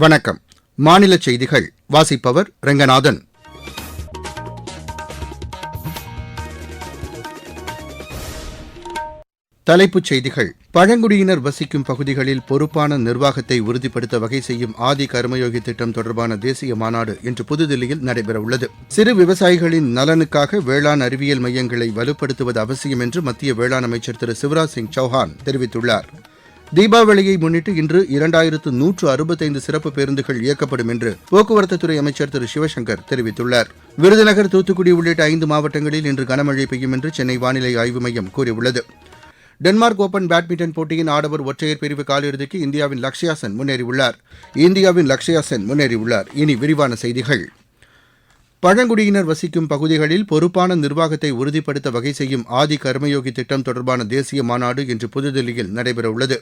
வணக்கம். மாநில செய்திகள். வாசிப்பவர் ரெங்கநாதன். தலைப்புச் செய்திகள். பழங்குடியினர் வசிக்கும் பகுதிகளில் பொறுப்பான நிர்வாகத்தை உறுதிப்படுத்த வகை செய்யும் ஆதி கர்மயோகி திட்டம் தொடர்பான தேசிய மாநாடு இன்று புதுதில்லியில் நடைபெறவுள்ளது. சிறு விவசாயிகளின் நலனுக்காக வேளாண் அறிவியல் மையங்களை வலுப்படுத்துவது அவசியம் என்று மத்திய வேளாண் அமைச்சர் திரு சிவராஜ் சிங் சௌஹான் தெரிவித்துள்ளார். தீபாவளியை முன்னிட்டு இன்று இரண்டாயிரத்து நூற்று அறுபத்தைந்து சிறப்பு பேருந்துகள் இயக்கப்படும் என்று போக்குவரத்துத்துறை அமைச்சர் திரு சிவசங்கர் தெரிவித்துள்ளார். விருதுநகர் தூத்துக்குடி உள்ளிட்ட ஐந்து மாவட்டங்களில் இன்று கனமழை பெய்யும் என்று சென்னை வானிலை ஆய்வு மையம் கூறியுள்ளது. டென்மார்க் ஓபன் பேட்மிண்டன் போட்டியின் ஆடவர் ஒற்றையர் பிரிவு காலிறுதிக்கு இந்தியாவின் லக்ஷயா சென் முன்னேறியுள்ளார். இந்தியாவின் லக்ஷயா சென் முன்னேறியுள்ளார். இனி விரிவான செய்திகள். பழங்குடியினர் வசிக்கும் பகுதிகளில் பொறுப்பான நிர்வாகத்தை உறுதிப்படுத்த வகை செய்யும் ஆதி கர்மயோகி திட்டம் தொடர்பான தேசிய மாநாடு இன்று புதுதில்லியில் நடைபெறவுள்ளது.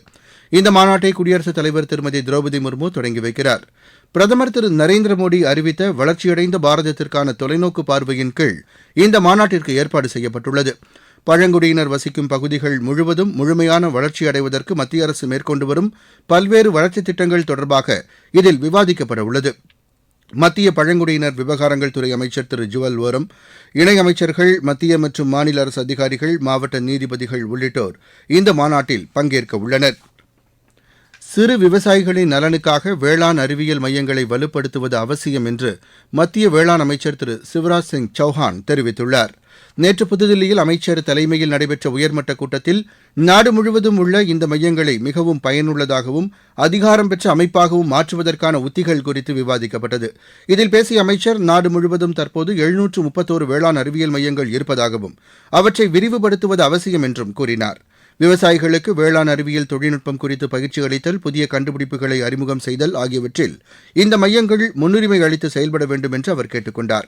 இந்த மாநாட்டை குடியரசுத் தலைவர் திருமதி திரௌபதி முர்மு தொடங்கி வைக்கிறார். பிரதமர் திரு நரேந்திர மோடி அறிவித்த வளர்ச்சியடைந்த பாரதத்திற்கான தொலைநோக்கு பார்வையின் கீழ் இந்த மாநாட்டிற்கு ஏற்பாடு செய்யப்பட்டுள்ளது. பழங்குடியினர் வசிக்கும் பகுதிகள் முழுவதும் முழுமையான வளர்ச்சி அடைவதற்கு மத்திய அரசு மேற்கொண்டு வரும் பல்வேறு வளர்ச்சித் திட்டங்கள் தொடர்பாக இதில் விவாதிக்கப்பட உள்ளது மத்திய பழங்குடியினர் விவகாரங்கள் துறை அமைச்சர் திரு ஜுவல் ஓரம் இணையமைச்சர்கள் மத்திய மற்றும் மாநில அரசு அதிகாரிகள் மாவட்ட நீதிபதிகள் உள்ளிட்டோர் இந்த மாநாட்டில் பங்கேற்க உள்ளனர். சிறு விவசாயிகளின் நலனுக்காக வேளாண் அறிவியல் மையங்களை வலுப்படுத்துவது அவசியம் என்று மத்திய வேளாண் அமைச்சர் திரு சிவராஜ் சிங் சௌஹான் தெரிவித்துள்ளார். நேற்று புதுதில்லியில் அமைச்சர் தலைமையில் நடைபெற்ற உயர்மட்ட கூட்டத்தில் நாடு முழுவதும் உள்ள இந்த மையங்களை மிகவும் பயனுள்ளதாகவும் அதிகாரம் பெற்ற அமைப்பாகவும் மாற்றுவதற்கான உத்திகள் குறித்து விவாதிக்கப்பட்டது. இதில் பேசிய அமைச்சர் நாடு முழுவதும் தற்போது எழுநூற்று முப்பத்தோரு வேளாண் அறிவியல் மையங்கள் இருப்பதாகவும் அவற்றை விரிவுபடுத்துவது அவசியம் என்றும் கூறினார். விவசாயிகளுக்கு வேளாண் அறிவியல் தொழில்நுட்பம் குறித்து பயிற்சி அளித்தல் புதிய கண்டுபிடிப்புகளை அறிமுகம் செய்தல் ஆகியவற்றில் இந்த மையங்கள் முன்னுரிமை அளித்து செயல்பட வேண்டும் என்று அவர் கேட்டுக் கொண்டாா்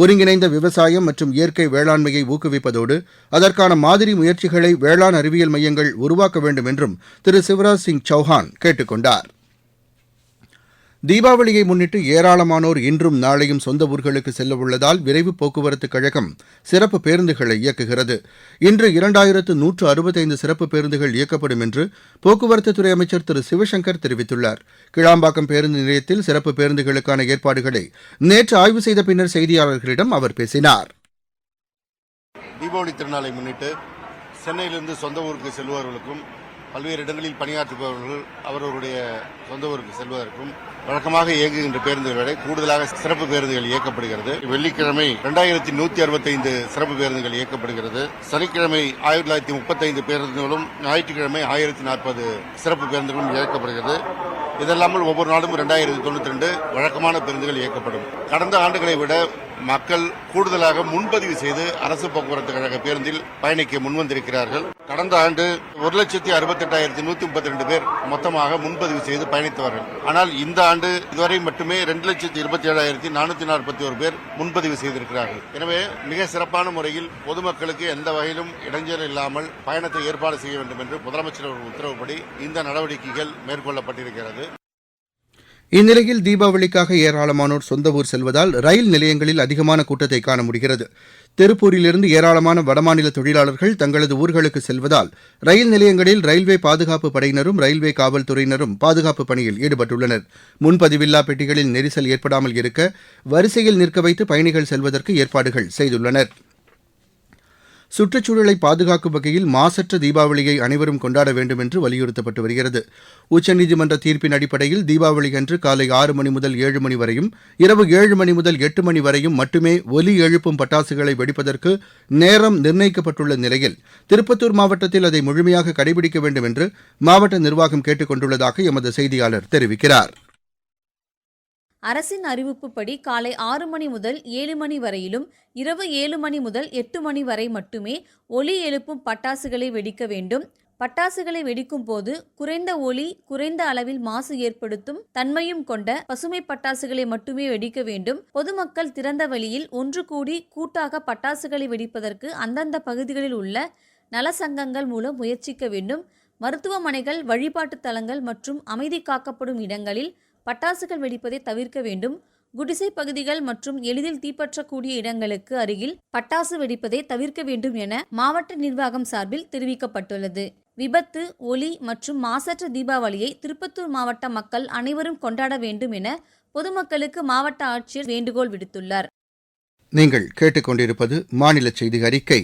ஒருங்கிணைந்த விவசாயம் மற்றும் இயற்கை வேளாண்மையை ஊக்குவிப்பதோடு அதற்கான மாதிரி முயற்சிகளை வேளாண் அறிவியல் மையங்கள் உருவாக்க வேண்டும் என்றும் திரு சிவராஜ் சிங் சௌஹான் கேட்டுக் கொண்டாா் தீபாவளியை முன்னிட்டு ஏராளமானோர் இன்றும் நாளையும் சொந்த ஊர்களுக்கு செல்ல உள்ளதால் விரைவு போக்குவரத்து கழகம் சிறப்பு பேருந்துகளை இயக்குகிறது. இன்று இரண்டாயிரத்து நூற்று அறுபத்தைந்து சிறப்பு பேருந்துகள் இயக்கப்படும் என்று போக்குவரத்துத்துறை அமைச்சர் திரு சிவசங்கர் தெரிவித்துள்ளார். கிளாம்பாக்கம் பேருந்து நிலையத்தில் சிறப்பு பேருந்துகளுக்கான ஏற்பாடுகளை நேற்று ஆய்வு செய்த பின்னர் செய்தியாளர்களிடம் அவர் பேசினார். தீபாவளி திருநாளை முன்னிட்டு சென்னையிலிருந்து சொந்த ஊருக்கு செல்வர்களுக்கும் பல்வேறு இடங்களில் பணியாற்றுபவர்கள் அவர்களுடைய சொந்த ஊருக்கு செல்வதற்கும் வழக்கமாக இயங்குகின்ற பேருந்துகளை கூடுதலாக சிறப்பு பேருந்துகள் இயக்கப்படுகிறது. வெள்ளிக்கிழமை இரண்டாயிரத்தி நூத்தி அறுபத்தைந்து சிறப்பு பேருந்துகள் இயக்கப்படுகிறது. சனிக்கிழமை ஆயிரத்தி தொள்ளாயிரத்தி முப்பத்தைந்து பேருந்துகளும் ஞாயிற்றுக்கிழமை ஆயிரத்தி நாற்பது சிறப்பு பேருந்துகளும் இயக்கப்படுகிறது. இதல்லாமல் ஒவ்வொரு நாளும் இரண்டாயிரத்தி தொண்ணூத்தி ரெண்டு வழக்கமான பேருந்துகள் இயக்கப்படும். கடந்த ஆண்டுகளை விட மக்கள் கூடுதலாக முன்பதிவு செய்து அரசு போக்குவரத்து கழக பேருந்தில் பயணிக்க முன்வந்திருக்கிறார்கள். கடந்த ஆண்டு ஒரு லட்சத்தி அறுபத்தி எட்டாயிரத்தி நூத்தி முப்பத்தி ரெண்டு பேர் மொத்தமாக முன்பதிவு செய்து பயணித்தவர்கள். ஆனால் இந்த ஆண்டு இதுவரை மட்டுமே ரெண்டு லட்சத்தி இருபத்தி ஏழாயிரத்தி நானூத்தி நாற்பத்தி ஒரு பேர் முன்பதிவு செய்திருக்கிறார்கள். எனவே மிக சிறப்பான முறையில் பொதுமக்களுக்கு எந்த வகையிலும் இடைஞ்சல் இல்லாமல் பயணத்தை ஏற்பாடு செய்ய வேண்டும் என்று முதலமைச்சர் உத்தரவுப்படி இந்த நடவடிக்கைகள் மேற்கொள்ளப்பட்டிருக்கிறது. இந்நிலையில் தீபாவளிக்காக ஏராளமானோர் சொந்த ஊர் செல்வதால் ரயில் நிலையங்களில் அதிகமான கூட்டத்தை காண முடிகிறது. திருப்பூரிலிருந்து ஏராளமான வடமாநில தொழிலாளர்கள் தங்களது ஊர்களுக்கு செல்வதால் ரயில் நிலையங்களில் ரயில்வே பாதுகாப்பு படையினரும் ரயில்வே காவல்துறையினரும் பாதுகாப்பு பணியில் ஈடுபட்டுள்ளனர். முன்பதிவில்லா பெட்டிகளில் நெரிசல் ஏற்படாமல் இருக்க வரிசையில் நிற்க வைத்து பயணிகள் செல்வதற்கு ஏற்பாடுகள் செய்துள்ளனா் சுற்றுச்சூழலை பாதுகாக்கும் வகையில் மாசற்ற தீபாவளியை அனைவரும் கொண்டாட வேண்டும் என்று வலியுறுத்தப்பட்டு வருகிறது. உச்சநீதிமன்ற தீர்ப்பின் அடிப்படையில் தீபாவளி அன்று காலை ஆறு மணி முதல் ஏழு மணி வரையும் இரவு ஏழு மணி முதல் எட்டு மணி வரையும் மட்டுமே ஒலி எழுப்பும் பட்டாசுகளை வெடிப்பதற்கு நேரம் நிர்ணயிக்கப்பட்டுள்ள நிலையில் திருப்பத்தூர் மாவட்டத்தில் அதை முழுமையாக கடைபிடிக்க வேண்டும் என்று மாவட்ட நிர்வாகம் கேட்டுக் கொண்டுள்ளதாக எமது செய்தியாளர் தெரிவிக்கிறார். அரசின் அறிவிப்புப்படி காலை ஆறு மணி முதல் ஏழு மணி வரையிலும் இரவு ஏழு மணி முதல் எட்டு மணி வரை மட்டுமே ஒலி எழுப்பும் பட்டாசுகளை வெடிக்க வேண்டும். பட்டாசுகளை வெடிக்கும் போது குறைந்த ஒலி குறைந்த அளவில் மாசு ஏற்படுத்தும் தன்மையும் கொண்ட பசுமை பட்டாசுகளை மட்டுமே வெடிக்க வேண்டும். பொதுமக்கள் திறந்த வழியில் ஒன்று கூடி கூட்டாக பட்டாசுகளை வெடிப்பதற்கு அந்தந்த பகுதிகளில் உள்ள நலசங்கங்கள் மூலம் முயற்சிக்க வேண்டும். மருத்துவமனைகள் வழிபாட்டு தலங்கள் மற்றும் அமைதி காக்கப்படும் இடங்களில் பட்டாசுகள் வெடிப்பதை தவிர்க்க வேண்டும். குடிசை பகுதிகள் மற்றும் எளிதில் தீப்பற்றக்கூடிய இடங்களுக்கு அருகில் பட்டாசு வெடிப்பதை தவிர்க்க வேண்டும் என மாவட்ட நிர்வாகம் சார்பில் தெரிவிக்கப்பட்டுள்ளது. விபத்து ஒலி மற்றும் மாசற்ற தீபாவளியை திருப்பத்தூர் மாவட்ட மக்கள் அனைவரும் கொண்டாட வேண்டும் என பொதுமக்களுக்கு மாவட்ட ஆட்சியர் வேண்டுகோள் விடுத்துள்ளார். நீங்கள் கேட்டுக்கொண்டிருப்பது மாநில செய்தி அறிக்கை.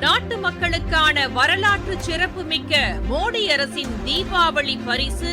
நாட்டு மக்களுக்கான வரலாற்று சிறப்புமிக்க மோடி அரசின் தீபாவளி பரிசு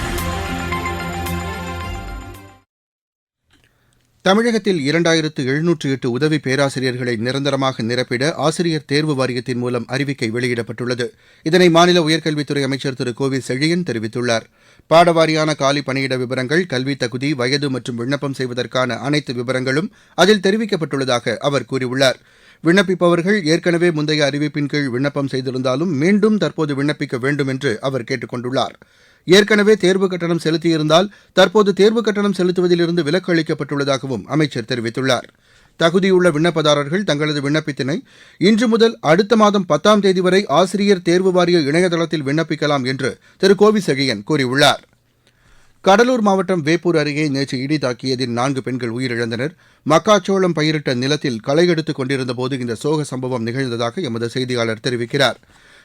தமிழகத்தில் இரண்டாயிரத்து எழுநூற்று எட்டு உதவி பேராசிரியர்களை நிரந்தரமாக நிரப்பிட ஆசிரியர் தேர்வு வாரியத்தின் மூலம் அறிவிக்கை வெளியிடப்பட்டுள்ளது. இதனை மாநில உயர்கல்வித்துறை அமைச்சர் திரு கோவி செழியன் தெரிவித்துள்ளார். பாடவாரியான காலி பணியிட விவரங்கள் கல்வி தகுதி வயது மற்றும் விண்ணப்பம் செய்வதற்கான அனைத்து விவரங்களும் அதில் தெரிவிக்கப்பட்டுள்ளதாக அவர் கூறியுள்ளார். விண்ணப்பிப்பவர்கள் ஏற்கனவே முந்தைய அறிவிப்பின் கீழ் விண்ணப்பம் செய்திருந்தாலும் மீண்டும் தற்போது விண்ணப்பிக்க வேண்டும் என்று அவர் கேட்டுக் கொண்டுள்ளார் ஏற்கனவே தேர்வு கட்டணம் செலுத்தியிருந்தால் தற்போது தேர்வு கட்டணம் செலுத்துவதிலிருந்து விலக்கு அளிக்கப்பட்டுள்ளதாகவும் அமைச்சர் தெரிவித்துள்ளார். தகுதியுள்ள விண்ணப்பதாரர்கள் தங்களது விண்ணப்பத்தினை இன்று முதல் அடுத்த மாதம் பத்தாம் தேதி வரை ஆசிரியர் தேர்வு வாரிய இணையதளத்தில் விண்ணப்பிக்கலாம் என்று திரு கோவிசெழியன் கூறியுள்ளார். கடலூர் மாவட்டம் வேப்பூர் அருகே நேற்று இடி தாக்கியதில் நான்கு பெண்கள் உயிரிழந்தனர். மக்காச்சோளம் பயிரிட்ட நிலத்தில் களை எடுத்துக் கொண்டிருந்தபோது இந்த சோக சம்பவம் நிகழ்ந்ததாக எமது செய்தியாளர் தெரிவிக்கிறார்.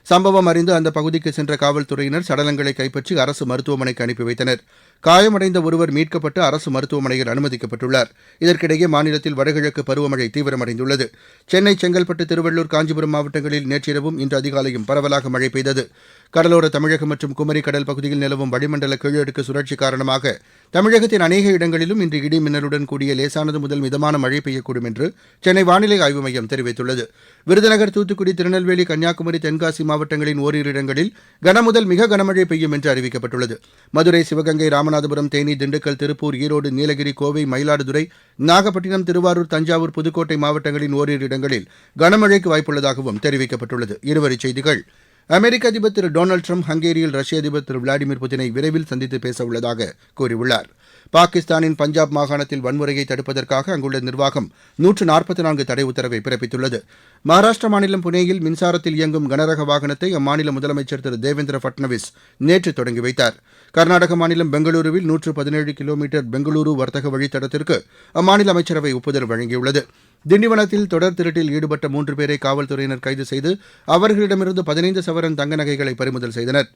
சம்பவம் அறிந்து அந்த பகுதிக்கு சென்ற காவல்துறையினர் சடலங்களை கைப்பற்றி அரசு மருத்துவமனைக்கு அனுப்பி வைத்தனர். காயமடைந்த ஒருவர் மீட்கப்பட்டு அரசு மருத்துவமனையில் அனுமதிக்கப்பட்டுள்ளார். இதற்கிடையே மாநிலத்தில் வடகிழக்கு பருவமழை தீவிரமடைந்துள்ளது. சென்னை செங்கல்பட்டு திருவள்ளூர் காஞ்சிபுரம் மாவட்டங்களில் நேற்றிரவும் இன்று அதிகாலையும் பரவலாக மழை பெய்தது. கடலோர தமிழகம் மற்றும் குமரி கடல் பகுதியில் நிலவும் வளிமண்டல கீழடுக்கு சுழற்சி காரணமாக தமிழகத்தின் அநேக இடங்களிலும் இன்று இடி மின்னலுடன் கூடிய லேசானது முதல் மிதமான மழை பெய்யக்கூடும் என்று சென்னை வானிலை ஆய்வு மையம் தெரிவித்துள்ளது. விருதுநகர் தூத்துக்குடி திருநெல்வேலி கன்னியாகுமரி தென்காசி மாவட்டங்களின் ஓரிரு இடங்களில் கனமுதல் மிக கனமழை பெய்யும் என்று அறிவிக்கப்பட்டுள்ளது. மதுரை சிவகங்கை ராமநாதபுரம் தேனி திண்டுக்கல் திருப்பூர் ஈரோடு நீலகிரி கோவை மயிலாடுதுறை நாகப்பட்டினம் திருவாரூர் தஞ்சாவூர் புதுக்கோட்டை மாவட்டங்களின் ஓரிரு இடங்களில் கனமழைக்கு வாய்ப்புள்ளதாகவும் தெரிவிக்கப்பட்டுள்ளது. இருவரிச் செய்திகள். அமெரிக்க அதிபர் திரு டொனால்டு ட்ரம்ப் ஹங்கேரியில் ரஷ்ய அதிபர் திரு விளாடிமிர் புதினை விரைவில் சந்தித்து பேச உள்ளதாக கூறியுள்ளார். பாகிஸ்தானின் பஞ்சாப் மாகாணத்தில் வன்முறையை தடுப்பதற்காக அங்குள்ள நிர்வாகம் நூற்று நாற்பத்தி நான்கு தடை உத்தரவை பிறப்பித்துள்ளது. மகாராஷ்டிர மாநிலம் புனேயில் மின்சாரத்தில் இயங்கும் கனரக வாகனத்தை அம்மாநில முதலமைச்சர் திரு. தேவேந்திர பட்னவிஸ் நேற்று தொடங்கி வைத்தார். கர்நாடக மாநிலம் பெங்களூருவில் நூற்று பதினேழு கிலோமீட்டர் பெங்களூரு வர்த்தக வழித்தடத்திற்கு அம்மாநில அமைச்சரவை ஒப்புதல் வழங்கியுள்ளது. திண்டிவனத்தில் தொடர் திருட்டில் ஈடுபட்ட மூன்று பேரை காவல்துறையினர் கைது செய்து அவர்களிடமிருந்து பதினைந்து சவரன் தங்க நகைகளை பறிமுதல் செய்தனர்.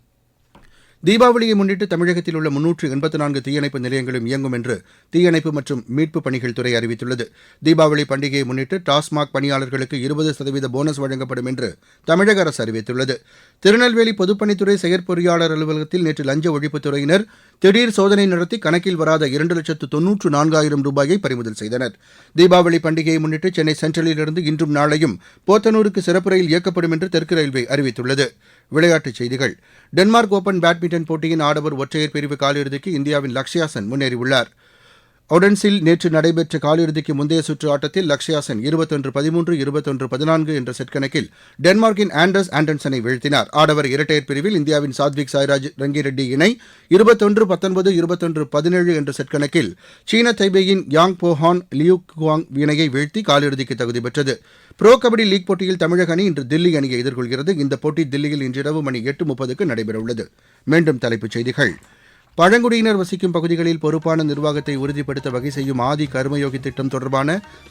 தீபாவளியை முன்னிட்டு தமிழகத்தில் உள்ள முன்னூற்று எண்பத்து நான்கு தீயணைப்பு நிலையங்களும் இயங்கும் என்று தீயணைப்பு மற்றும் மீட்புப் பணிகள் துறை அறிவித்துள்ளது. தீபாவளி பண்டிகையை முன்னிட்டு டாஸ்மாக் பணியாளர்களுக்கு இருபது சதவீத போனஸ் வழங்கப்படும் என்று தமிழக அரசு அறிவித்துள்ளது. திருநெல்வேலி பொதுப்பணித்துறை செயற்பொறியாளர் அலுவலகத்தில் நேற்று லஞ்ச ஒழிப்புத்துறையினர் திடீர் சோதனை நடத்தி கணக்கில் வராத இரண்டு லட்சத்து தொன்னூற்று நான்காயிரம் ரூபாயை பறிமுதல் செய்தனர். தீபாவளி பண்டிகையை முன்னிட்டு சென்னை சென்ட்ரலிலிருந்து இன்றும் நாளையும் போத்தனூருக்கு சிறப்பு ரயில் இயக்கப்படும் என்று தெற்கு ரயில்வே அறிவித்துள்ளது. விளையாட்டுச் செய்திகள். டென்மார்க் ஓபன் பேட்மிண்டன் போட்டியின் ஆடவர் ஒற்றையர் பிரிவு காலிறுதிக்கு இந்தியாவின் லக்ஷயா சென் முன்னேறியுள்ளார். ஒடன்ஸில் நேற்று நடைபெற்ற காலிறுதிக்கு முந்தைய சுற்று ஆட்டத்தில் லக்ஷயா சென் இருபத்தொன்று பதிமூன்று இருபத்தொன்று பதினான்கு என்ற செட் கணக்கில் டென்மார்க்கின் ஆண்டர்ஸ் ஆண்டன்சனை வீழ்த்தினார். ஆடவர் இரட்டையர் பிரிவில் இந்தியாவின் சாத்விக் சாய்ராஜ் ரங்கிரெட்டி இணை இருபத்தொன்று பத்தொன்பது இருபத்தொன்று பதினேழு என்ற செட் கணக்கில் சீன தைபேயின் யாங் போஹான் லியூ குவாங் இணையை வீழ்த்தி காலிறுதிக்கு தகுதி பெற்றது. ப்ரோ கபடி லீக் போட்டியில் தமிழக அணி இன்று தில்லி அணியை எதிர்கொள்கிறது. இந்த போட்டி தில்லியில் இன்றிரவு மணி எட்டு முப்பதுக்கு நடைபெறவுள்ளது. மீண்டும் தலைப்புச் செய்திகள். பழங்குடியினர் வசிக்கும் பகுதிகளில் பொறுப்பான நிர்வாகத்தை உறுதிப்படுத்த வகை செய்யும் ஆதி கர்மயோகி திட்டம் தொடர்பான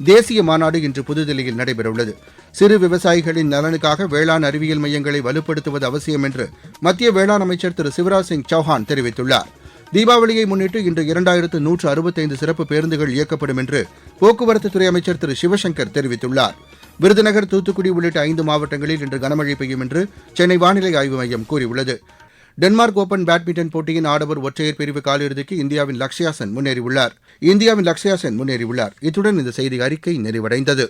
தேசிய மாநாடு இன்று புதுதில்லியில் நடைபெறவுள்ளது. சிறு விவசாயிகளின் நலனுக்காக வேளாண் அறிவியல் மையங்களை வலுப்படுத்துவது அவசியம் என்று மத்திய வேளாண் அமைச்சர் திரு சிவராஜ் சிங் சௌஹான் தெரிவித்துள்ளார். தீபாவளியை முன்னிட்டு இன்று இரண்டாயிரத்து நூற்று அறுபத்தைந்து சிறப்பு பேருந்துகள் இயக்கப்படும் என்று போக்குவரத்துத்துறை அமைச்சர் திரு சிவசங்கர் தெரிவித்துள்ளார். விருதுநகர் தூத்துக்குடி உள்ளிட்ட ஐந்து மாவட்டங்களில் இன்று கனமழை பெய்யும் என்று சென்னை வானிலை ஆய்வு மையம் கூறியுள்ளது. டென்மார்க் ஓபன் பேட்மிண்டன் போட்டியின் ஆடவர் ஒற்றையர் பிரிவு காலிறுதிக்கு இந்தியாவின் லக்ஷயா சென் முன்னேறியுள்ளார். இந்தியாவின் லக்ஷயா சென் முன்னேறியுள்ளார். இத்துடன் இந்த செய்தி அறிக்கை நிறைவடைந்தது.